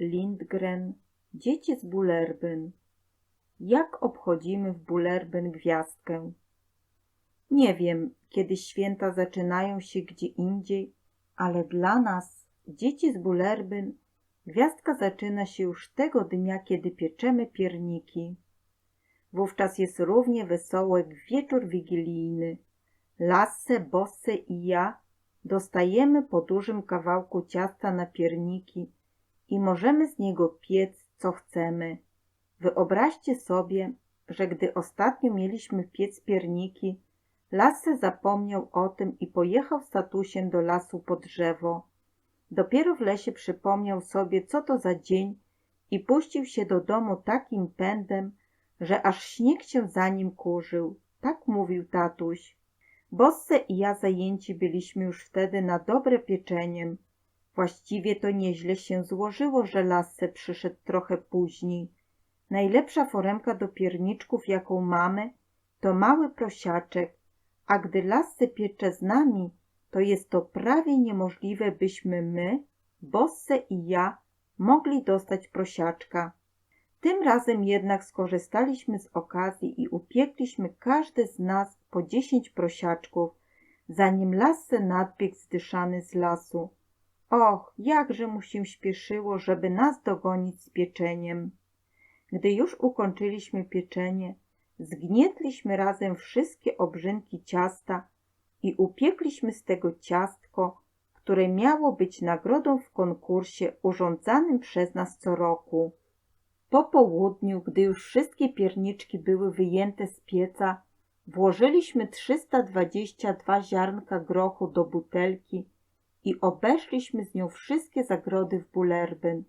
Lindgren Dzieci z Bullerbyn Jak obchodzimy w Bullerbyn gwiazdkę? Nie wiem, kiedy święta zaczynają się gdzie indziej, ale dla nas, dzieci z Bullerbyn, gwiazdka zaczyna się już tego dnia, kiedy pieczemy pierniki. Wówczas jest równie wesoło jak wieczór wigilijny. Lasse, Bosse i ja dostajemy po dużym kawałku ciasta na pierniki i możemy z niego piec co chcemy. Wyobraźcie sobie, że gdy ostatnio mieliśmy piec pierniki, Lasse zapomniał o tym i pojechał z tatusiem do lasu po drzewo. Dopiero w lesie przypomniał sobie, co to za dzień i puścił się do domu takim pędem, że aż śnieg się za nim kurzył. Tak mówił tatuś. Bosse i ja zajęci byliśmy już wtedy na dobre pieczeniem. Właściwie to nieźle się złożyło, że Lasse przyszedł trochę później. Najlepsza foremka do pierniczków, jaką mamy, to mały prosiaczek, a gdy Lasse piecze z nami, to jest to prawie niemożliwe, byśmy my, Bosse i ja, mogli dostać prosiaczka. Tym razem jednak skorzystaliśmy z okazji i upiekliśmy każdy z nas po dziesięć prosiaczków, zanim Lasse nadbiegł zdyszany z lasu. Och, jakże mu się śpieszyło, żeby nas dogonić z pieczeniem. Gdy już ukończyliśmy pieczenie, zgnietliśmy razem wszystkie obrzynki ciasta i upiekliśmy z tego ciastko, które miało być nagrodą w konkursie urządzanym przez nas co roku. Po południu, gdy już wszystkie pierniczki były wyjęte z pieca, włożyliśmy 322 ziarnka grochu do butelki i obeszliśmy z nią wszystkie zagrody w Bullerbyn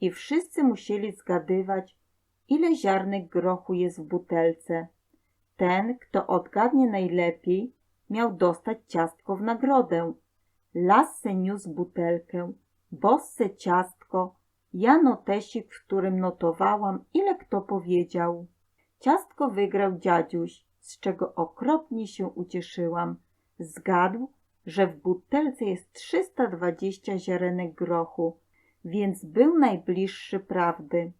i wszyscy musieli zgadywać, ile ziarnek grochu jest w butelce. Ten, kto odgadnie najlepiej, miał dostać ciastko w nagrodę. Lasse niósł butelkę, Bosse ciastko, ja notesik, w którym notowałam, ile kto powiedział. Ciastko wygrał dziadziuś, z czego okropnie się ucieszyłam. Zgadł, że w butelce jest 320 ziarenek grochu, więc był najbliższy prawdy.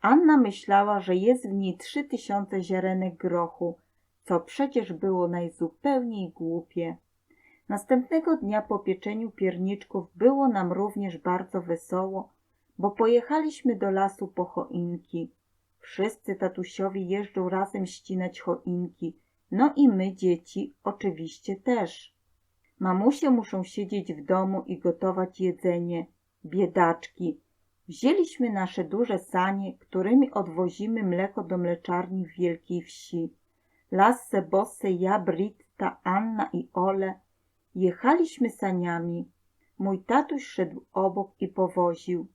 Anna myślała, że jest w niej 3000 ziarenek grochu, co przecież było najzupełniej głupie. Następnego dnia po pieczeniu pierniczków było nam również bardzo wesoło, bo pojechaliśmy do lasu po choinki. Wszyscy tatusiowi jeżdżą razem ścinać choinki, no i my, dzieci, oczywiście też. Mamusie muszą siedzieć w domu i gotować jedzenie. Biedaczki. Wzięliśmy nasze duże sanie, którymi odwozimy mleko do mleczarni w Wielkiej Wsi. Lasse, Bosse, ja, Britta, Anna i Ole jechaliśmy saniami. Mój tatuś szedł obok i powoził,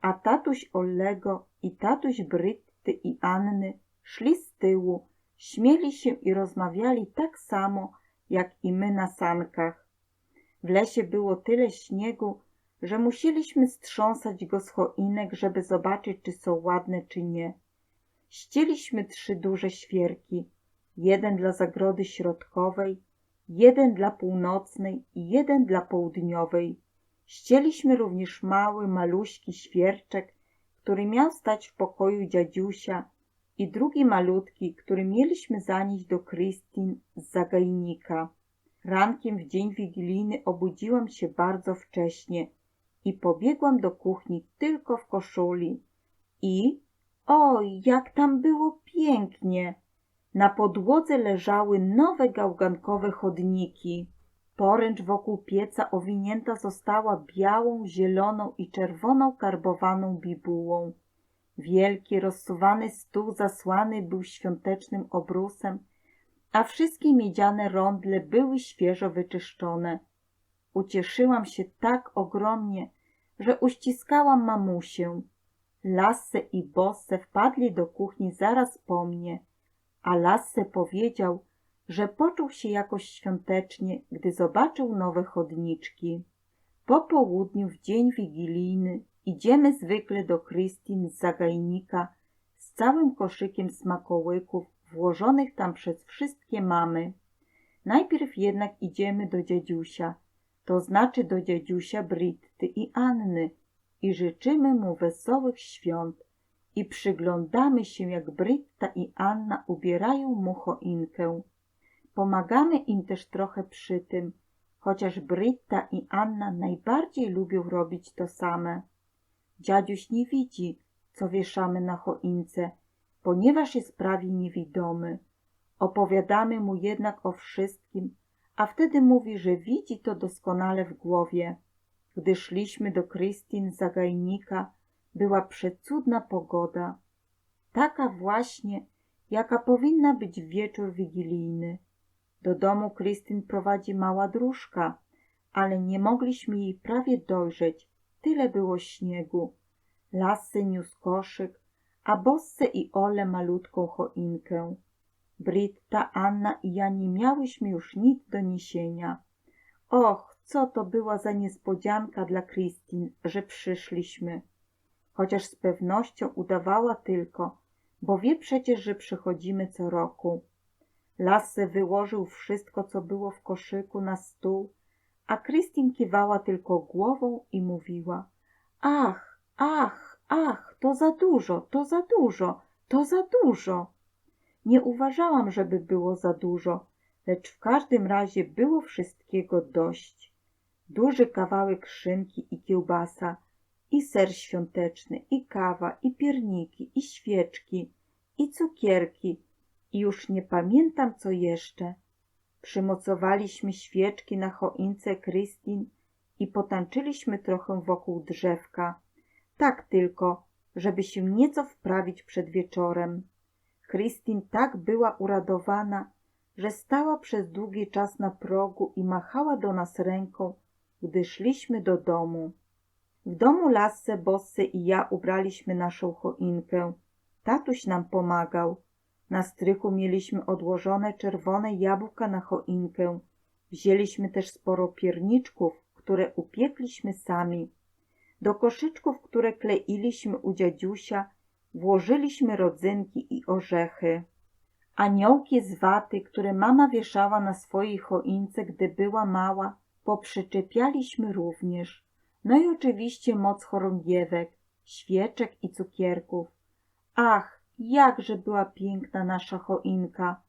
a tatuś Ollego i tatuś Brytty i Anny szli z tyłu, śmieli się i rozmawiali tak samo, jak i my na sankach. W lesie było tyle śniegu, że musieliśmy strząsać go z choinek, żeby zobaczyć, czy są ładne, czy nie. Ścieliśmy trzy duże świerki, jeden dla zagrody środkowej, jeden dla północnej i jeden dla południowej. Ścieliśmy również mały, maluśki świerczek, który miał stać w pokoju dziadziusia i drugi malutki, który mieliśmy zanieść do Krystin z zagajnika. Rankiem w dzień wigilijny obudziłam się bardzo wcześnie i pobiegłam do kuchni tylko w koszuli. I, oj, jak tam było pięknie! Na podłodze leżały nowe gałgankowe chodniki. Poręcz wokół pieca owinięta została białą, zieloną i czerwoną karbowaną bibułą. Wielki, rozsuwany stół zasłany był świątecznym obrusem, a wszystkie miedziane rondle były świeżo wyczyszczone. Ucieszyłam się tak ogromnie, że uściskałam mamusię. Lasse i Bosse wpadli do kuchni zaraz po mnie, a Lasse powiedział, że poczuł się jakoś świątecznie, gdy zobaczył nowe chodniczki. Po południu w dzień wigilijny idziemy zwykle do Krystin z zagajnika z całym koszykiem smakołyków włożonych tam przez wszystkie mamy. Najpierw jednak idziemy do dziadziusia, to znaczy do dziadziusia Britty i Anny i życzymy mu wesołych świąt i przyglądamy się, jak Brytta i Anna ubierają mu choinkę. Pomagamy im też trochę przy tym, chociaż Brytta i Anna najbardziej lubią robić to same. Dziaduś nie widzi, co wieszamy na choince, ponieważ jest prawie niewidomy. Opowiadamy mu jednak o wszystkim, a wtedy mówi, że widzi to doskonale w głowie. Gdy szliśmy do Krystyn z zagajnika, była przecudna pogoda. Taka właśnie, jaka powinna być wieczór wigilijny. Do domu Krystyn prowadzi mała dróżka, ale nie mogliśmy jej prawie dojrzeć, tyle było śniegu. Lassy niósł koszyk, a Bosse i Ole malutką choinkę. Britta, Anna i ja nie miałyśmy już nic do niesienia. Och, co to była za niespodzianka dla Kristin, że przyszliśmy. Chociaż z pewnością udawała tylko, bo wie przecież, że przychodzimy co roku. Lasse wyłożył wszystko, co było w koszyku na stół, a Kristin kiwała tylko głową i mówiła Ach, ach, ach, to za dużo, to za dużo, to za dużo. Nie uważałam, żeby było za dużo, lecz w każdym razie było wszystkiego dość. Duży kawałek szynki i kiełbasa, i ser świąteczny, i kawa, i pierniki, i świeczki, i cukierki, i już nie pamiętam co jeszcze. Przymocowaliśmy świeczki na choince Krystin i potańczyliśmy trochę wokół drzewka, tak tylko, żeby się nieco wprawić przed wieczorem. Krystin tak była uradowana, że stała przez długi czas na progu i machała do nas ręką, gdy szliśmy do domu. W domu Lasse, Bosse i ja ubraliśmy naszą choinkę. Tatuś nam pomagał. Na strychu mieliśmy odłożone czerwone jabłka na choinkę. Wzięliśmy też sporo pierniczków, które upiekliśmy sami. Do koszyczków, które kleiliśmy u dziadziusia, włożyliśmy rodzynki i orzechy. Aniołki z waty, które mama wieszała na swojej choince, gdy była mała, poprzyczepialiśmy również. No i oczywiście moc chorągiewek, świeczek i cukierków. Ach, jakże była piękna nasza choinka.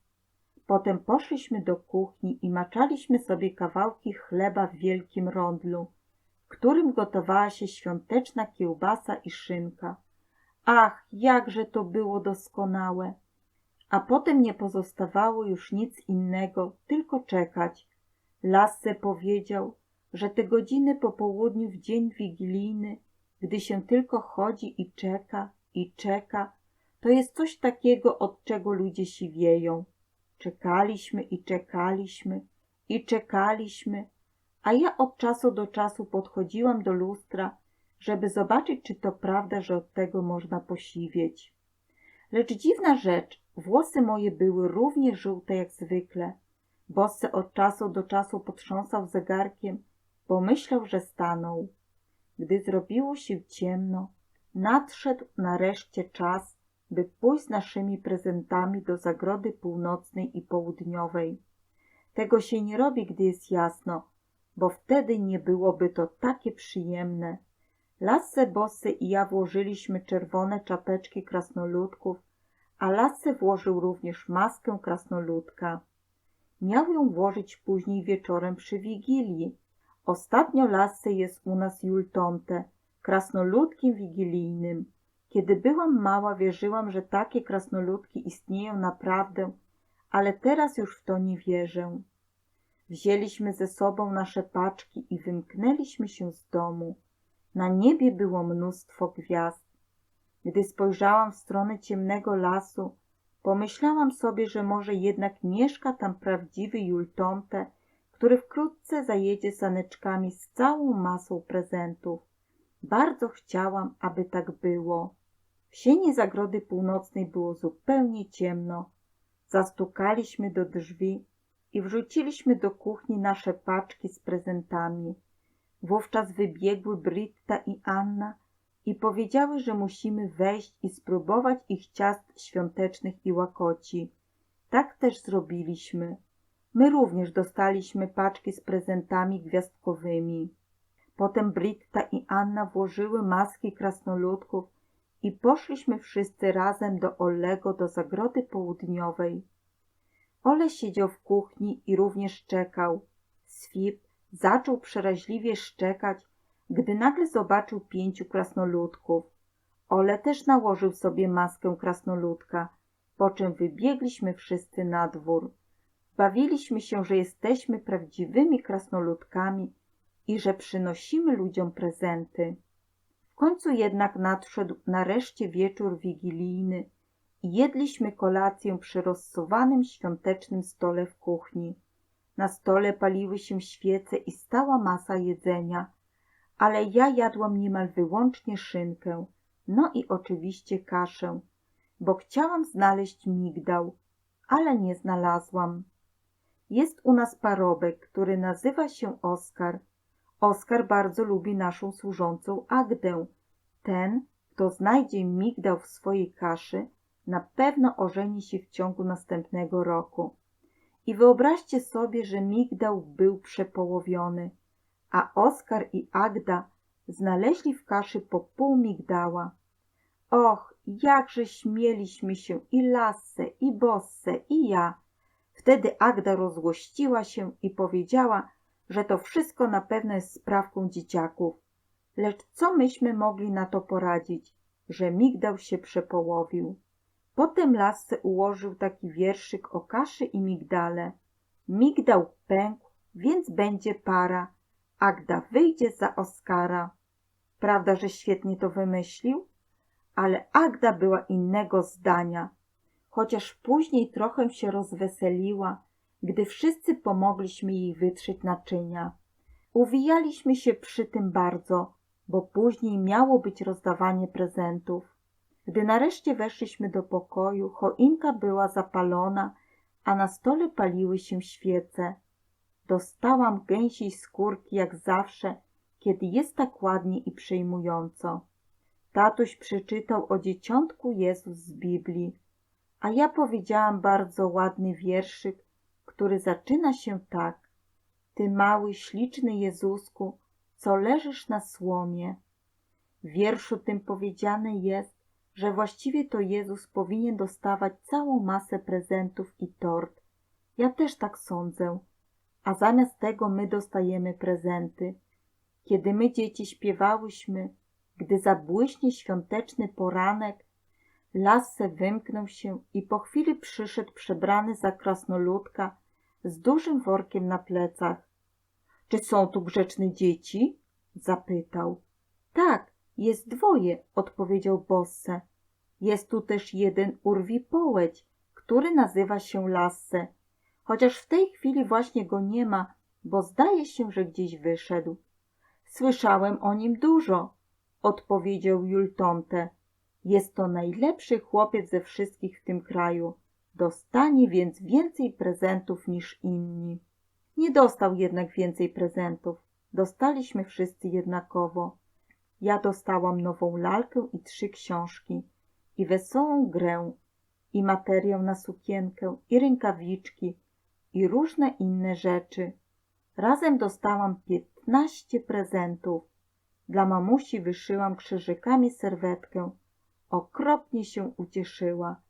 Potem poszliśmy do kuchni i maczaliśmy sobie kawałki chleba w wielkim rondlu, w którym gotowała się świąteczna kiełbasa i szynka. Ach, jakże to było doskonałe! A potem nie pozostawało już nic innego, tylko czekać. Lasse powiedział, że te godziny po południu w dzień wigilijny, gdy się tylko chodzi i czeka, i czeka, to jest coś takiego, od czego ludzie siwieją. Czekaliśmy i czekaliśmy i czekaliśmy, a ja od czasu do czasu podchodziłam do lustra, żeby zobaczyć, czy to prawda, że od tego można posiwieć. Lecz dziwna rzecz, włosy moje były równie żółte jak zwykle. Bosse od czasu do czasu potrząsał zegarkiem, bo myślał, że stanął. Gdy zrobiło się ciemno, nadszedł nareszcie czas, by pójść z naszymi prezentami do zagrody północnej i południowej. Tego się nie robi, gdy jest jasno, bo wtedy nie byłoby to takie przyjemne. Lasse, Bosse i ja włożyliśmy czerwone czapeczki krasnoludków, a Lasse włożył również maskę krasnoludka. Miał ją włożyć później wieczorem przy Wigilii. Ostatnio Lasse jest u nas Jultonte, krasnoludkiem wigilijnym. Kiedy byłam mała, wierzyłam, że takie krasnoludki istnieją naprawdę, ale teraz już w to nie wierzę. Wzięliśmy ze sobą nasze paczki i wymknęliśmy się z domu. Na niebie było mnóstwo gwiazd. Gdy spojrzałam w stronę ciemnego lasu, pomyślałam sobie, że może jednak mieszka tam prawdziwy Jultonte, który wkrótce zajedzie saneczkami z całą masą prezentów. Bardzo chciałam, aby tak było. W sieni zagrody północnej było zupełnie ciemno. Zastukaliśmy do drzwi i wrzuciliśmy do kuchni nasze paczki z prezentami. Wówczas wybiegły Britta i Anna i powiedziały, że musimy wejść i spróbować ich ciast świątecznych i łakoci. Tak też zrobiliśmy. My również dostaliśmy paczki z prezentami gwiazdkowymi. Potem Britta i Anna włożyły maski krasnoludków i poszliśmy wszyscy razem do Olego do zagrody południowej. Ole siedział w kuchni i również czekał. Swip zaczął przeraźliwie szczekać, gdy nagle zobaczył pięciu krasnoludków. Ole też nałożył sobie maskę krasnoludka, po czym wybiegliśmy wszyscy na dwór. Bawiliśmy się, że jesteśmy prawdziwymi krasnoludkami i że przynosimy ludziom prezenty. Końcu jednak nadszedł nareszcie wieczór wigilijny i jedliśmy kolację przy rozsuwanym świątecznym stole w kuchni. Na stole paliły się świece i stała masa jedzenia, ale ja jadłam niemal wyłącznie szynkę, no i oczywiście kaszę, bo chciałam znaleźć migdał, ale nie znalazłam. Jest u nas parobek, który nazywa się Oskar. Oskar bardzo lubi naszą służącą Agdę. Ten, kto znajdzie migdał w swojej kaszy, na pewno ożeni się w ciągu następnego roku. I wyobraźcie sobie, że migdał był przepołowiony, a Oskar i Agda znaleźli w kaszy po pół migdała. Och, jakże śmieliśmy się i Lasse, i Bosse, i ja. Wtedy Agda rozgłościła się i powiedziała, że to wszystko na pewno jest sprawką dzieciaków. Lecz co myśmy mogli na to poradzić, że migdał się przepołowił? Potem Lasse ułożył taki wierszyk o kaszy i migdale. Migdał pękł, więc będzie para. Agda wyjdzie za Oskara. Prawda, że świetnie to wymyślił? Ale Agda była innego zdania. Chociaż później trochę się rozweseliła, gdy wszyscy pomogliśmy jej wytrzeć naczynia. Uwijaliśmy się przy tym bardzo, bo później miało być rozdawanie prezentów. Gdy nareszcie weszliśmy do pokoju, choinka była zapalona, a na stole paliły się świece. Dostałam gęsiej skórki jak zawsze, kiedy jest tak ładnie i przejmująco. Tatuś przeczytał o dzieciątku Jezus z Biblii, a ja powiedziałam bardzo ładny wierszyk, który zaczyna się tak. Ty mały, śliczny Jezusku, co leżysz na słomie. W wierszu tym powiedziane jest, że właściwie to Jezus powinien dostawać całą masę prezentów i tort. Ja też tak sądzę. A zamiast tego my dostajemy prezenty. Kiedy my dzieci śpiewałyśmy, gdy zabłyśnie świąteczny poranek, Lasse wymknął się i po chwili przyszedł przebrany za krasnoludka z dużym workiem na plecach. Czy są tu grzeczne dzieci? zapytał. Tak, jest dwoje, odpowiedział Bosse. Jest tu też jeden urwipołeć, który nazywa się Lasse, chociaż w tej chwili właśnie go nie ma, bo zdaje się, że gdzieś wyszedł. Słyszałem o nim dużo, odpowiedział Jultonte. Jest to najlepszy chłopiec ze wszystkich w tym kraju. Dostanie więc więcej prezentów niż inni. Nie dostał jednak więcej prezentów. Dostaliśmy wszyscy jednakowo. Ja dostałam nową lalkę i trzy książki, i wesołą grę, i materiał na sukienkę, i rękawiczki, i różne inne rzeczy. Razem dostałam piętnaście prezentów. Dla mamusi wyszyłam krzyżykami serwetkę. Okropnie się ucieszyła.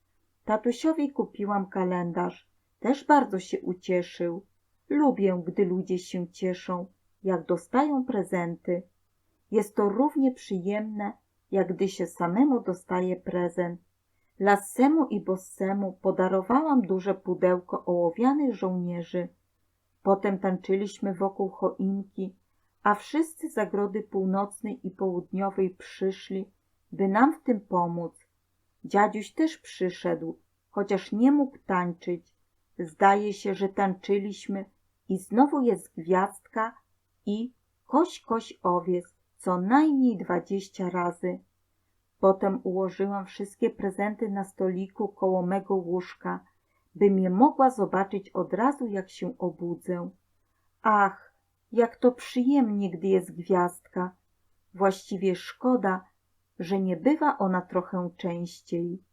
Tatusiowi kupiłam kalendarz. Też bardzo się ucieszył. Lubię, gdy ludzie się cieszą, jak dostają prezenty. Jest to równie przyjemne, jak gdy się samemu dostaje prezent. Lassemu i Bossemu podarowałam duże pudełko ołowianych żołnierzy. Potem tańczyliśmy wokół choinki, a wszyscy zagrody północnej i południowej przyszli, by nam w tym pomóc. Dziadziuś też przyszedł, chociaż nie mógł tańczyć. Zdaje się, że tańczyliśmy i znowu jest gwiazdka i koś koś owiec co najmniej dwadzieścia razy. Potem ułożyłam wszystkie prezenty na stoliku koło mego łóżka, bym je mogła zobaczyć od razu, jak się obudzę. Ach, jak to przyjemnie, gdy jest gwiazdka. Właściwie szkoda, że nie bywa ona trochę częściej.